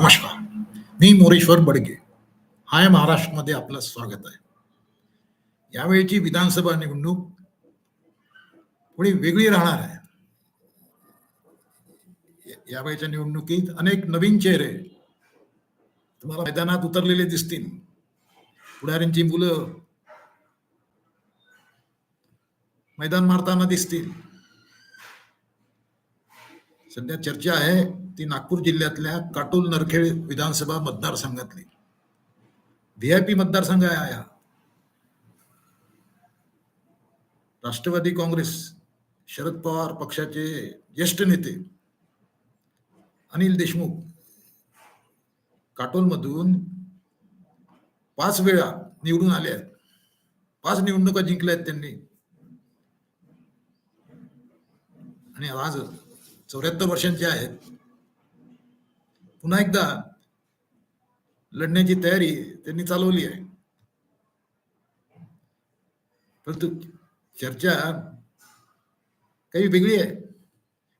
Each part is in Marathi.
नमस्कार. मी मोरेश्वर बडगे. हाय महाराष्ट्रमध्ये आपलं स्वागत आहे. यावेळीची विधानसभा निवडणूक थोडी वेगळी राहणार आहे. या- यावेळीच्या निवडणुकीत अनेक नवीन चेहरे तुम्हाला मैदानात उतरलेले दिसतील. पुढाऱ्यांची मुलं मैदान मारताना दिसतील. सध्या चर्चा आहे ती नागपूर जिल्ह्यातल्या काटोल नरखेड विधानसभा मतदारसंघातली. व्ही आय पी मतदारसंघ आहे हा. राष्ट्रवादी काँग्रेस शरद पवार पक्षाचे ज्येष्ठ नेते अनिल देशमुख. काटोलमधून पाच वेळा निवडून आले आहेत. पाच निवडणुका जिंकल्या आहेत त्यांनी. आणि आज चौऱ्याहत्तर वर्षांचे आहेत. पुन्हा एकदा लढण्याची तयारी त्यांनी चालवली आहे. परंतु चर्चा काही वेगळी आहे.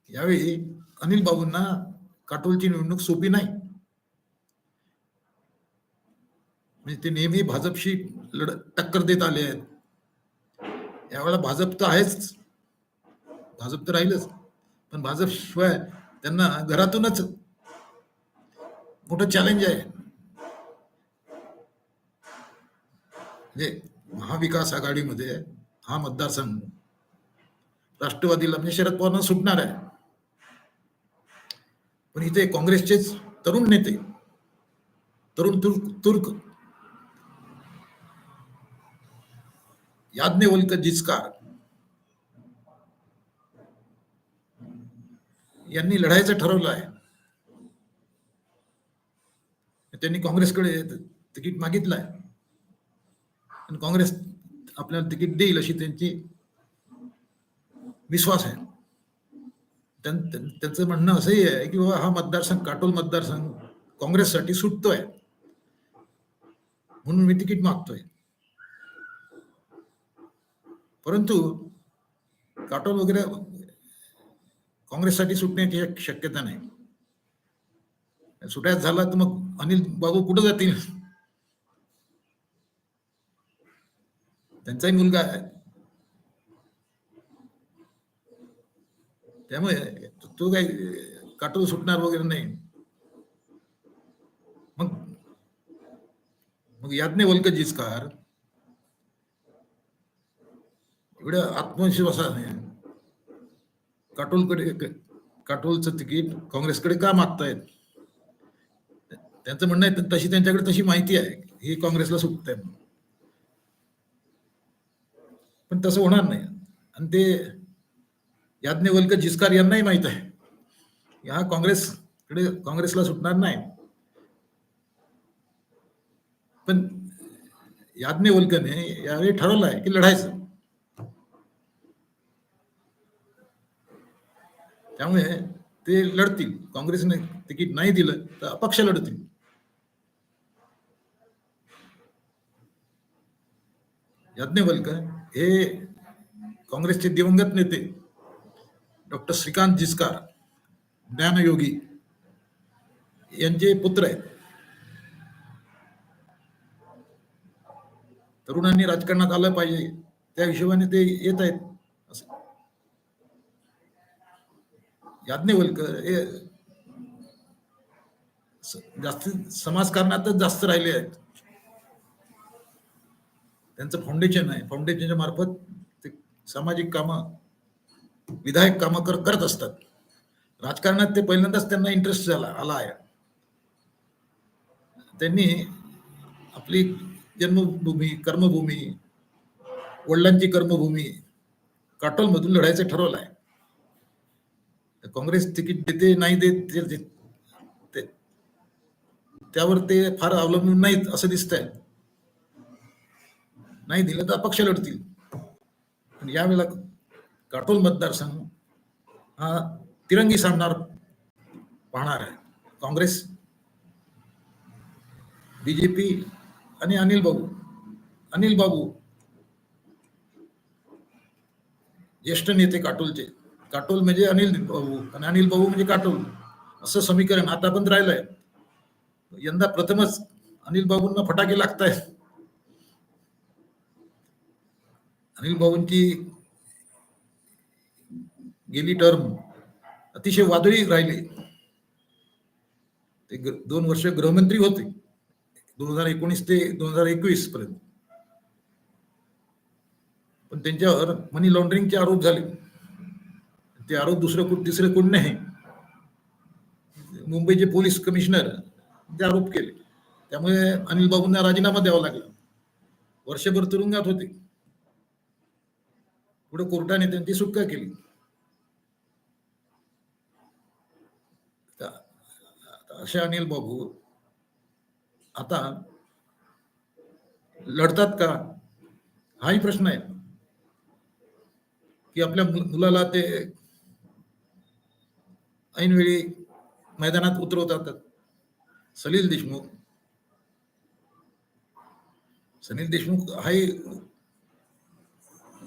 यावेळी अनिल बाबूंना काटोलची निवडणूक सोपी नाही. म्हणजे ते नेहमी भाजपशी लढ टक्कर देत आले आहेत. यावेळेला भाजप तर आहेच. भाजप तर राहीलच. पण भाजप शिवाय त्यांना घरातूनच मोठं चॅलेंज आहे. म्हणजे महाविकास आघाडीमध्ये हा मतदारसंघ राष्ट्रवादीला म्हणजे शरद पवारांना सुटणार आहे. पण इथे काँग्रेसचेच तरुण नेते तरुण तुर्क तुर्क याज्ञवल्क जिचकार यांनी लढायचं ठरवलं आहे. त्यांनी काँग्रेसकडे तिकीट मागितलं आहे. आणि काँग्रेस आपल्याला तिकीट देईल अशी त्यांची विश्वास आहे. त्यांचं म्हणणं असंही आहे की बाबा हा मतदारसंघ काटोल मतदारसंघ काँग्रेससाठी सुटतोय. म्हणून मी तिकीट मागतोय. परंतु काटोल वगैरे काँग्रेससाठी सुटण्याची शक्यता नाही. सुटायच झाला तर मग अनिल बाबू कुठं जातील? त्यांचाही मुलगा आहे. त्यामुळे तो काही काटून सुटणार वगैरे नाही. मग मग याज्ञवल्क जिचकार एवढ्या आत्मविश्वासाने काटोलकडे काटोलचं तिकीट काँग्रेसकडे का मागतायत? त्यांचं म्हणणं आहे तशी त्यांच्याकडे तशी माहिती आहे. ही काँग्रेसला सुटत आहे पण तसं होणार नाही. आणि ते याज्ञवल्क जिस्कार यांनाही माहीत आहे. हा काँग्रेसकडे काँग्रेसला सुटणार नाही. पण याज्ञवल्कने यावेळी ठरवलं आहे की लढायचं. त्यामुळे ते लढतील. काँग्रेसने तिकीट नाही दिलं तर अपक्ष लढतील. याज्ञवल्कर हे काँग्रेसचे दिवंगत नेते. डॉक्टर श्रीकांत जिस्कार ज्ञानयोगी यांचे पुत्र आहेत. तरुणांनी राजकारणात आलं पाहिजे. त्या हिशोबाने ते येत आहेत. असं याज्ञवल्कर हे स- जास्त समाजकारणातच जास्त राहिले आहेत. त्यांचं फाउंडेशन आहे. फाउंडेशनच्या मार्फत ते सामाजिक कामं विधायक कामं कर करत असतात. राजकारणात ते पहिल्यांदाच त्यांना इंटरेस्ट झाला आला आहे. त्यांनी आपली जन्मभूमी कर्मभूमी वडिलांची कर्मभूमी काटोलमधून लढायचं ठरवलं आहे. काँग्रेस तिकीट देते नाही देत ते- त्यावर ते फार अवलंबून नाहीत असं दिसतंय. नाही दिलं तर अपक्ष लढतील. पण यावेळेला काटोल मतदारसंघ हा तिरंगी सामना पाहणार आहे. काँग्रेस बीजेपी आणि अनिल बाबू अनिल बाबू ज्येष्ठ नेते काटोलचे. काटोल म्हणजे अनिल भाऊ आणि अनिल भाऊ म्हणजे काटोल. असं समीकरण आता पण राहिलंय. यंदा प्रथमच अनिल बाबूंना फटाके लागत आहेत अनिल बाबूंची गेली टर्म अतिशय वादळी राहिली. ते दोन वर्ष गृहमंत्री होते. दोन हजार एकोणीस ते दोन हजार एकवीस पर्यंत. पण त्यांच्यावर मनी लॉन्ड्रिंगचे आरोप झाले. ते आरोप दुसरं कोण तिसरं कोण नाही. मुंबईचे पोलीस कमिशनर ते आरोप केले. त्यामुळे अनिल बाबूंना राजीनामा द्यावा लागला. वर्षभर तुरुंगात होते. पुढे कोर्टाने त्यांची सुटका केली. असे अनिल बाबू आता लढतात का? हाही प्रश्न आहे. की आपल्या मु- मुलाला ते ऐनवेळी मैदानात उतरवतात. सलील देशमुख. सनील देशमुख हाही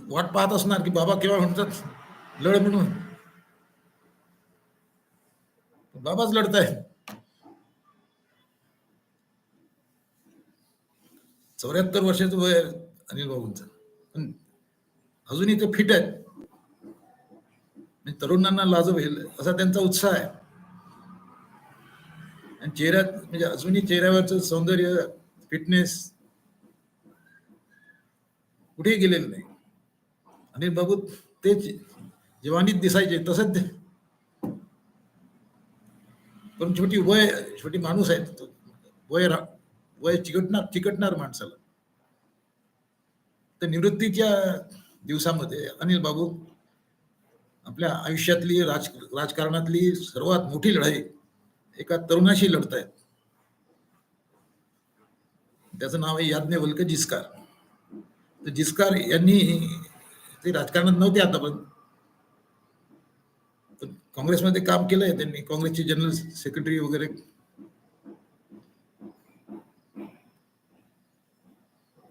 वाट पाहत असणार की बाबा केव्हा म्हणतात लढ म्हणून. बाबाच लढताय चौऱ्याहत्तर वर्षाचं वय आहे अनिल बाबूंचं. पण अजूनही ते फिट आहेत. तरुणांना लाजवेल असा त्यांचा उत्साह आहे. आणि चेहऱ्यात म्हणजे अजूनही चेहऱ्यावरचं सौंदर्य फिटनेस कुठेही गेलेलं नाही. अनिल बाबू तेच जवानीत दिसायचे तसंच ते. पण छोटी वय छोटी माणूस आहे तो. वय वय चिकटणार चिकटणार माणसाला. तर निवृत्तीच्या दिवसामध्ये अनिल बाबू आपल्या आयुष्यातली राज राजकारणातली सर्वात मोठी लढाई एका तरुणाशी लढतायत. त्याचं नाव आहे याज्ञवल्क जिस्कार. तर जिस्कार यांनी ते राजकारणात नव्हते आता पण काँग्रेसमध्ये काम केलंय त्यांनी काँग्रेसचे जनरल सेक्रेटरी वगैरे.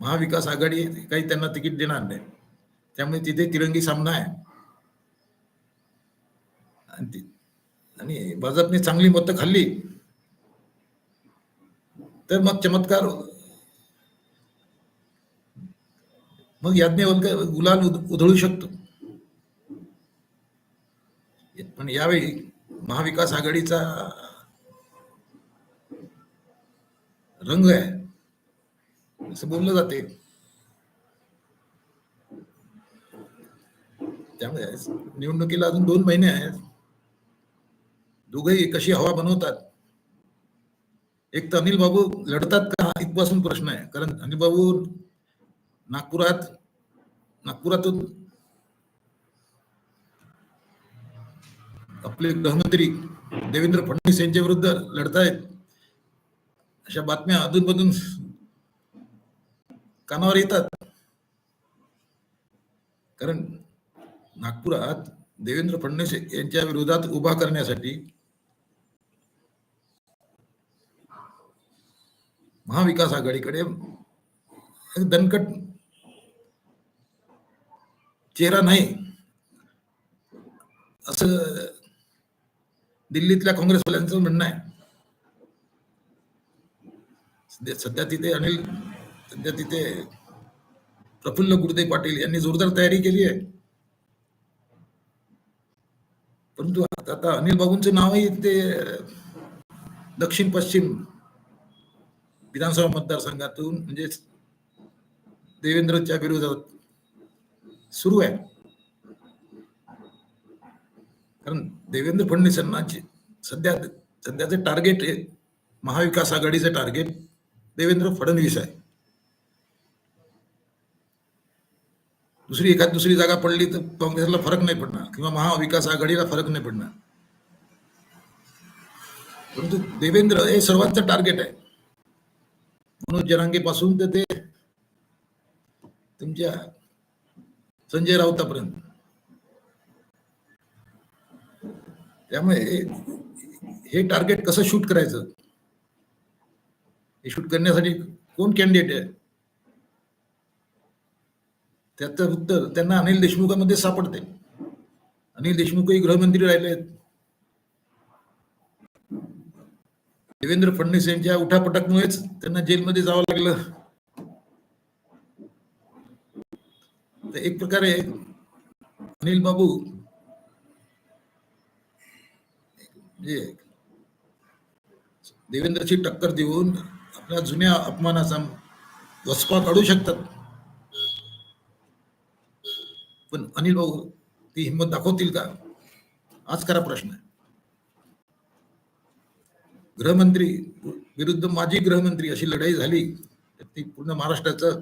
महाविकास आघाडी काही त्यांना तिकीट देणार नाही. त्यामुळे तिथे तिरंगी सामना आहे. आणि भाजपने चांगली मतं खाल्ली. तर मग चमत्कार मग याज्ञवल्क गुलाल उधळू शकतो. पण यावेळी महाविकास आघाडीचा रंग आहे. असं बोललं जाते. त्यामुळे निवडणुकीला अजून दोन महिने आहेत. दोघंही कशी हवा बनवतात? एक तर अनिल बाबू लढतात का? इथपासून प्रश्न आहे. कारण अनिल बाबू नागपुरात नागपुरातून आपले गृहमंत्री देवेंद्र फडणवीस यांच्या विरुद्ध लढतायत. अशा बातम्या अधूनमधून कानावर येतात. कारण नागपुरात देवेंद्र फडणवीस यांच्या विरोधात उभा करण्यासाठी महाविकास आघाडीकडे दणकट चेहरा नाही असं दिल्लीतल्या काँग्रेसवाल्यांचं म्हणणं आहे. सध्या- तिथे अनिल सध्या तिथे प्रफुल्ल गुरुदेव पाटील यांनी जोरदार तयारी केली आहे. परंतु आता आता अनिल बाबूंचं नावही ते दक्षिण पश्चिम विधानसभा मतदारसंघातून म्हणजे देवेंद्रच्या विरोधात सुरू आहे. कारण देवेंद्र फडणवीस यांना सध्या सध्याचे टार्गेट हे महाविकास आघाडीचे टार्गेट देवेंद्र फडणवीस आहे. दुसरी एखाद दुसरी जागा पडली तर काँग्रेसला फरक नाही पडणार किंवा महाविकास आघाडीला फरक नाही पडणार. परंतु देवेंद्र हे सर्वांचं टार्गेट आहे. मनोज जरांगे पासून तर ते तुमच्या संजय राऊतापर्यंत. त्यामुळे हे टार्गेट कसं शूट करायचं? हे शूट करण्यासाठी कोण कॅन्डिडेट आहे? त्याचं उत्तर त्यांना अनिल देशमुखामध्ये सापडते अनिल देशमुखही गृहमंत्री राहिले आहेत. देवेंद्र फडणवीस यांच्या उठापटकमुळेच त्यांना जेलमध्ये जावं लागलं. तर एक प्रकारे अनिल बाबू म्हणजे देवेंद्रची टक्कर देऊन आपल्या जुन्या अपमानाचा वसपा काढू शकतात. पण अनिल भाऊ ती हिंमत दाखवतील का? आज खरा प्रश्न आहे. गृहमंत्री विरुद्ध माजी गृहमंत्री अशी लढाई झाली तर ती पूर्ण महाराष्ट्राचं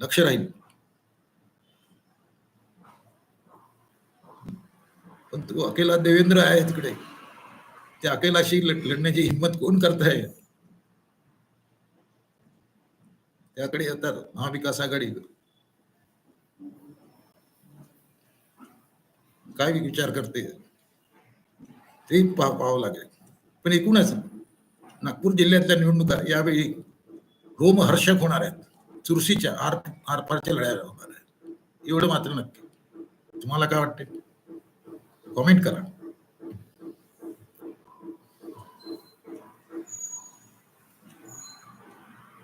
लक्ष राहील. पण तो अकेला देवेंद्र आहे तिकडे. त्या अकेलाशी लढण्याची हिंमत कोण करत आहे त्याकडे येतात महाविकास आघाडी. काय विचार करते? ते पा पाहावं लागेल. पण एकूणच नागपूर जिल्ह्यातल्या निवडणुका यावेळी रोमहर्षक होणार आहेत. चुरशीच्या आर आरपारच्या लढ्या होणार आहेत. एवढं मात्र नक्की. तुम्हाला काय वाटते कॉमेंट करा.